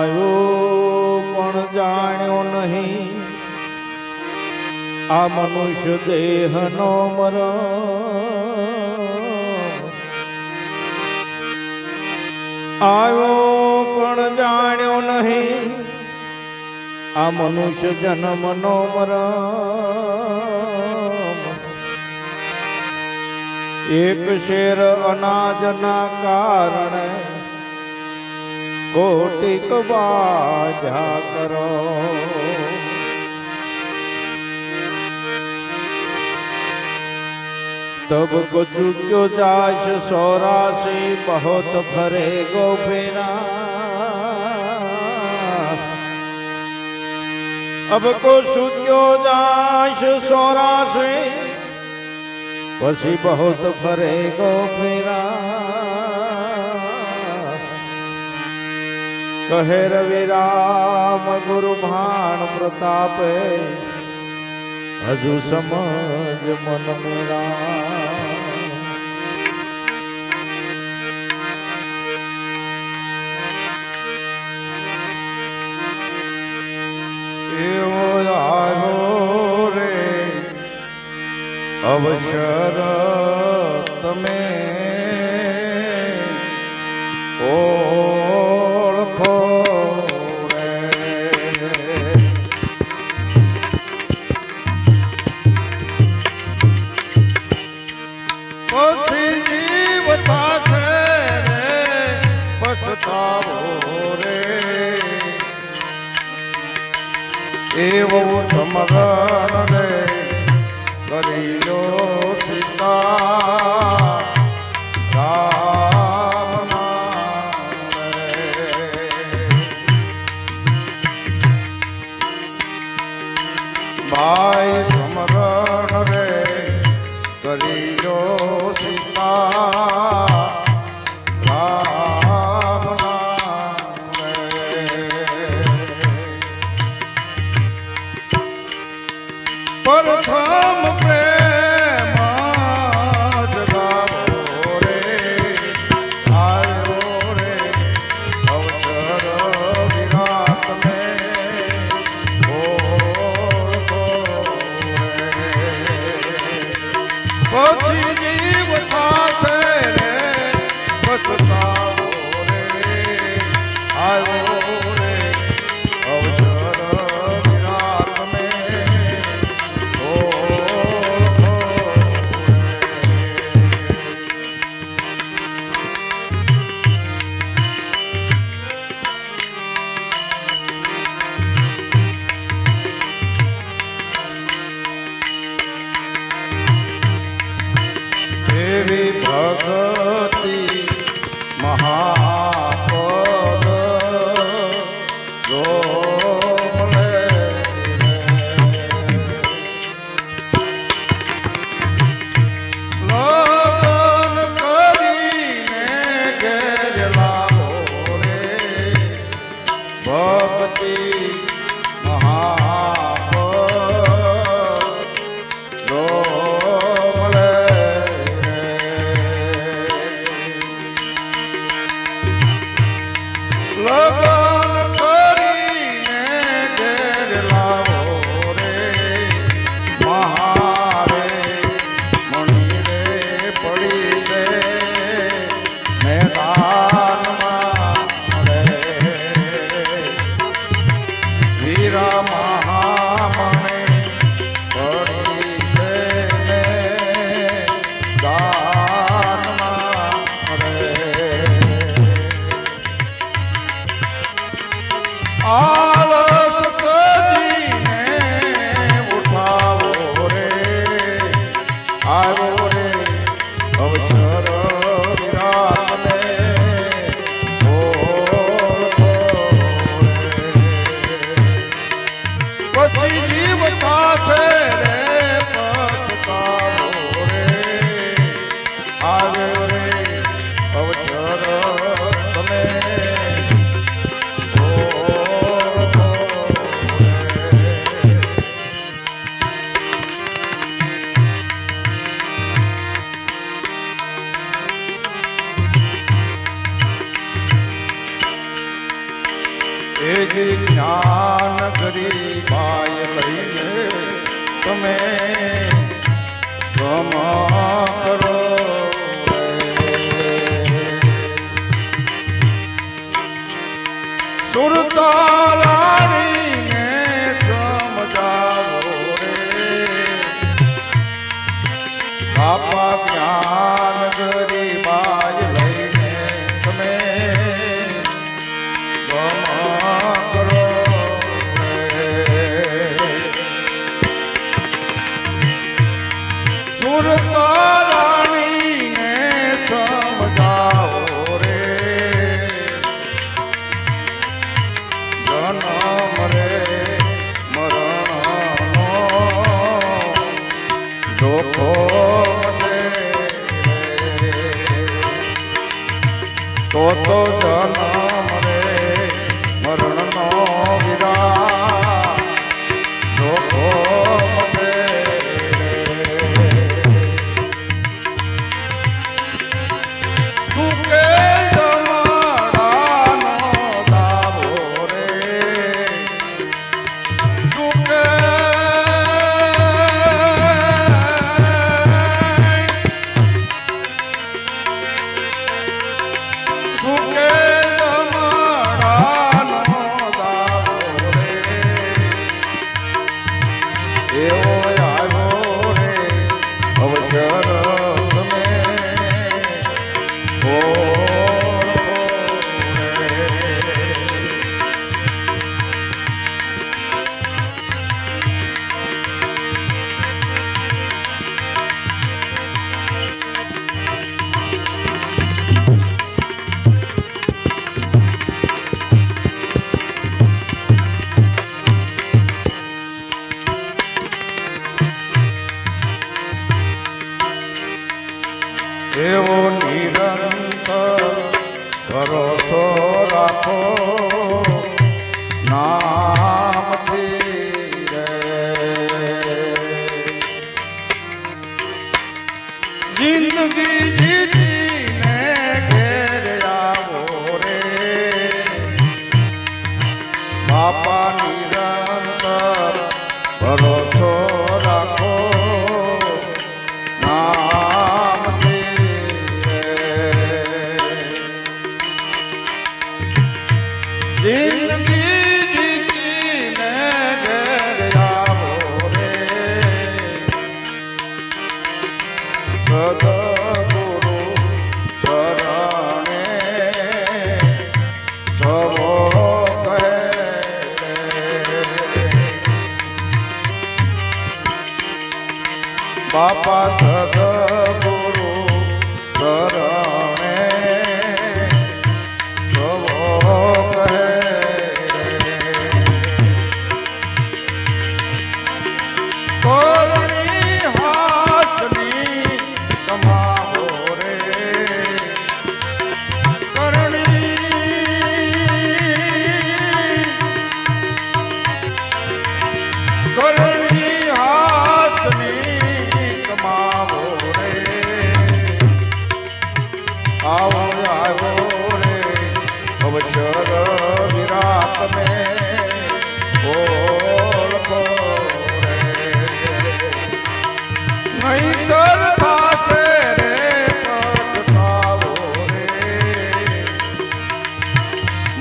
આવ્યો, પણ જાણ્યો નહીં. આ મનુષ્ય દેહનો મર આવ્યો, પણ જાણ્યો નહીં. આ મનુષ્ય જન્મનો મર એક શેર અનાજના કારણે कोटिक बाजा करो। तब को चुक्यो जाश सोरा से बहुत भरे गो फेरा अब को सुख्यो जाश सोरा से पसी बहुत भरे गो फेरा કહે રવિરામ ગુરુ ભાણ પ્રતાપે હજુ સમજ મન મેરા એવો આવ્યો રે અવસર તમે ઓળખો એવો સમરણ રે. કરી લો એવી love. આવ્યો જે જ્ઞાન ગરીબાય લઈને તમે ગમા કરો સુરતા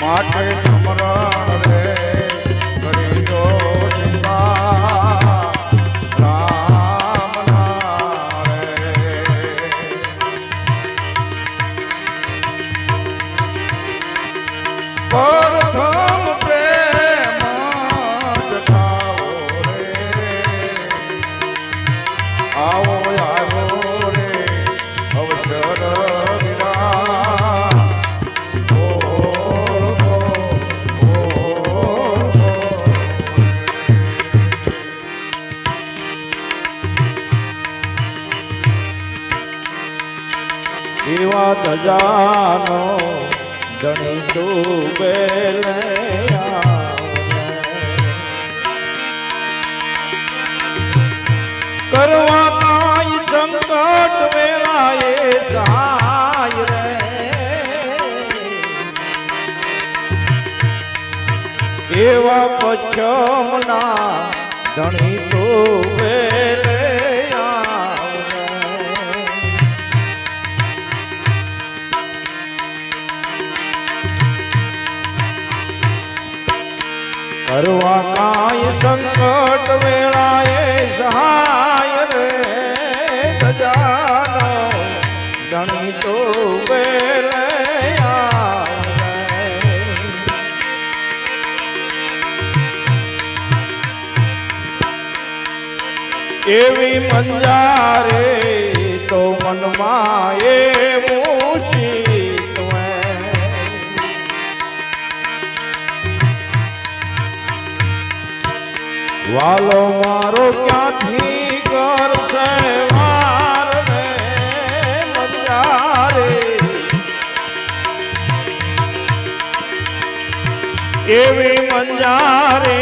માટે ધજાનો ધણી ડૂબે કરવા કાય સંકટ વેળાએ જાય રે. એવા પછમના ધણી ડૂબે કરવા કાય સંકટ વેળાએ સહાય રે ગજાનો ધણી તો વેલે એવી મંજારે તો મનમાં એવું વાલો મારો ક્યાંથી કરશે વાર એવી મંજારે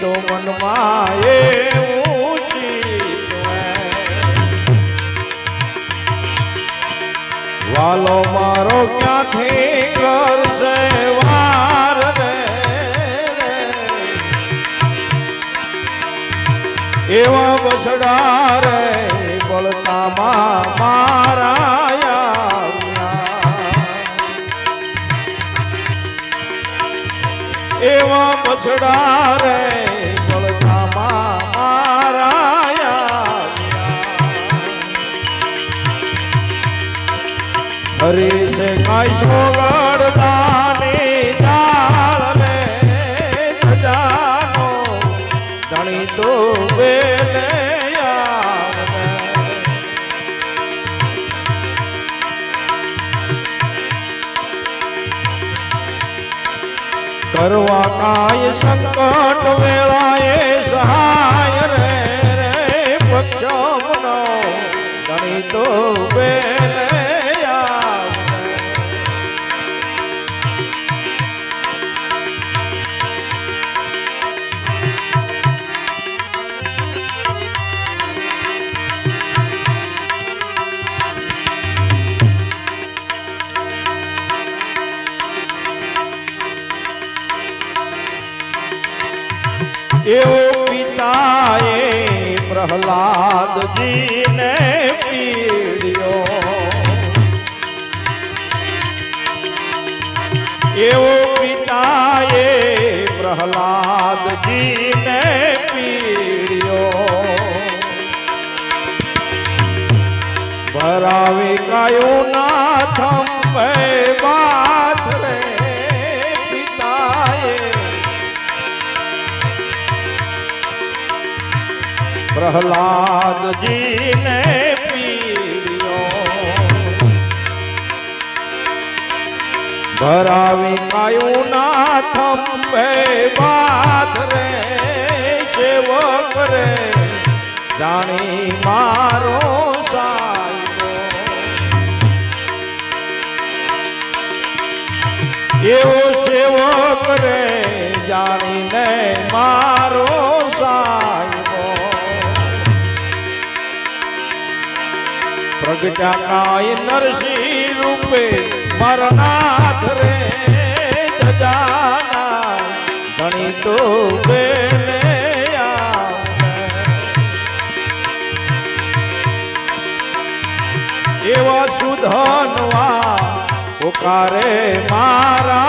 તો મનમાં એવું ચીતવે. વાલો બસડા રે બળતામાં મારા. એવા બછડા રે. હરી છે કાંઈ કરવા કાય સંકટ વેળાએ કયો ના થંભે બાથ રે પિતાએ. પ્રહલાદજીને ભરાવી કાયું ના થંભે બાદ રે સેવક રે. જાણી મારો સાયો એવો સેવક રે જાણીને મારો સાયો પ્રગટા કાય નરસિંહ રૂપે મરનાથ રે જજાના ધણી તો બેને. એવા સુધનવા પુકારે મારા.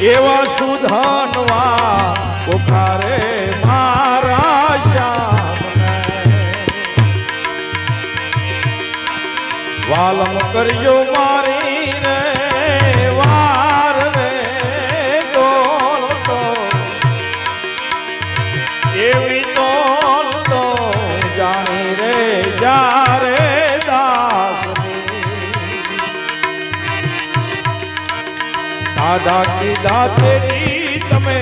એવા સુધનવા પુકારે મારા વાલમ કરજો મારી કીધા તેરી તમે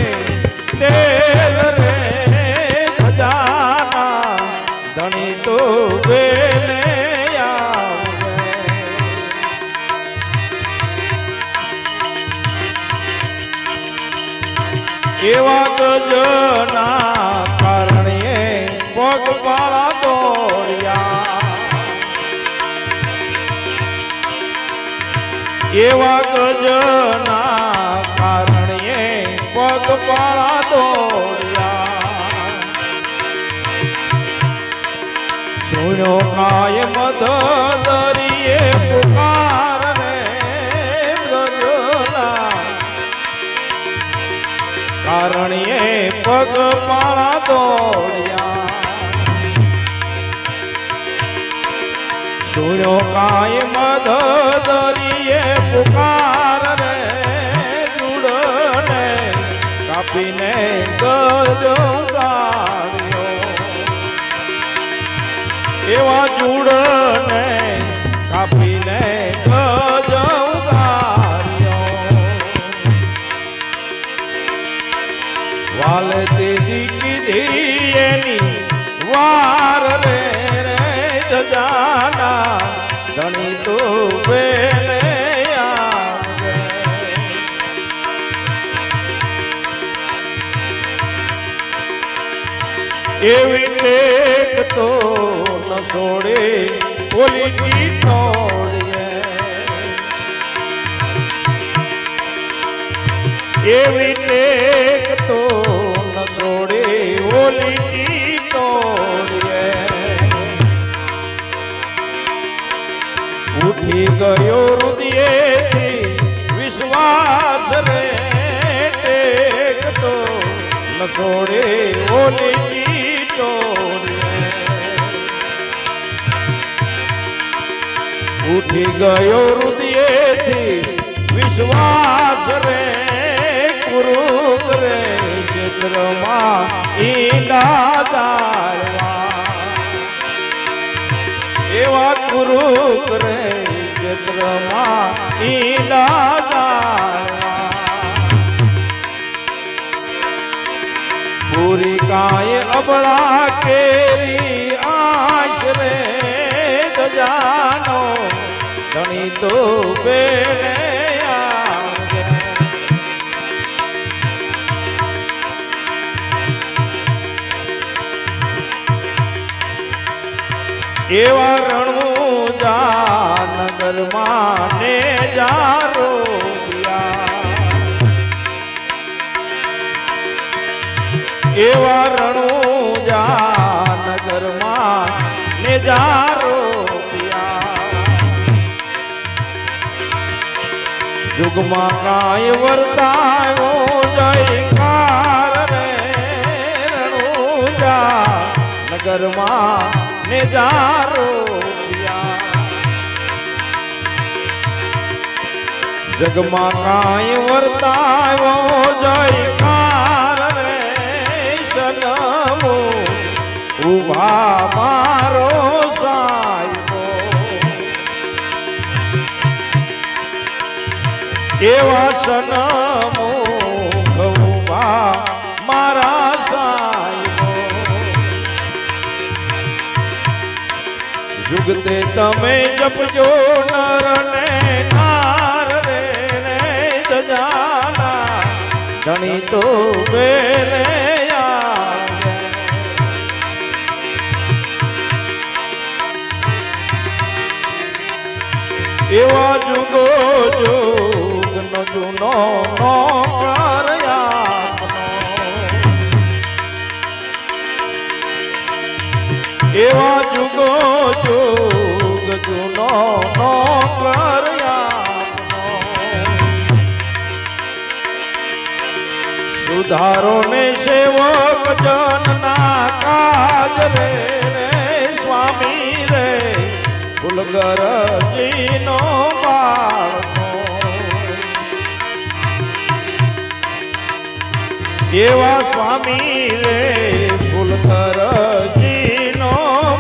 તેલ રે ખજાના ધણી તો બેને એવા ગજના કારણે પગપાળા એવા ગજના કારણે પગપાળા દોડ્યા. સુણ્યો કાય મધ દરિયે પુકાર કારણે પગ પાળા દોડ્યા. સુણ્યો કાય મધ દરિયે ગજગાવ્યો એવા જુડને કાપીને વાલે તેજી કીધી એની વાર રે એવી ટેક તો ન છોડે, ઓલી એવી ટેક તો ન છોડે, ઓલી ટીટોળીએ. ઉઠી ગયો રુદિયે વિશ્વાસ રે ટેક તો ન છોડે, ઓલી ઉઠી ગયો હૃદયેથી. વિશ્વાસ રે, કુરૂપ રે, ચિત્રમાં ઈંડા દારવા એવા કુરૂપ રે, ચિત્રમાં ઈંડા દારવા પૂરી કાય અબળા કેરી આશરે દજાનો ધણી તો આવે. એવા રણું જાનગરમાં ને જારો એવા રણું જાનગરમાં ને જારો જુગમાં કાય વર્તાયો જયકાર રે રણું જાનગરમાં ને જારો જગમાં કાય વર્તાયો જયકાર રે, સનમો. ઊભા એવા સનમો ઊભા મારા જુગતે તમે જપજો નર ને નાર રે રે જજાના ધણી તો બેલે એવા જુગો જોગ નો જૂનો નો કરયામનો. એવા જુગો જોગ જૂનો નો. સુધારો ને સેવક જનના કાજ રે રે સ્વામી રે ફુલગરજીનો બાળકો એવા સ્વામી રે ફુલગરજીનો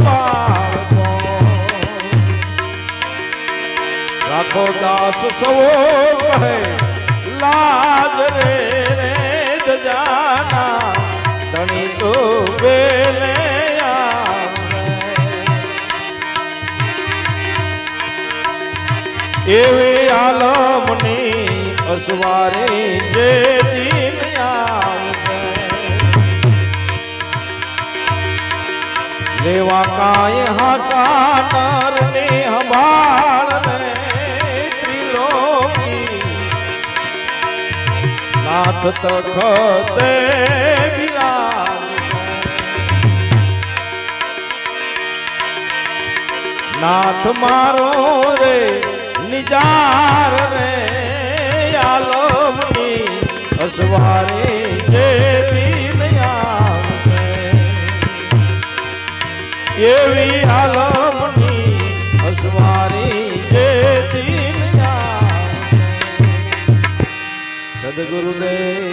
બાળકો રાખો દાસ સવો કહે, લાજ રે રે જાના ધણી તો બેલે એવી આલમની અસવારી જે દેવા કાય હાસા નરને હંભાળને ત્રિલોકી. નાથ તખતે બિરાજ. નાથ મારો રે નિજાર રે આલોમની અસવારે એવી આલમની અસવારી જે દિન સદગુરુદેવ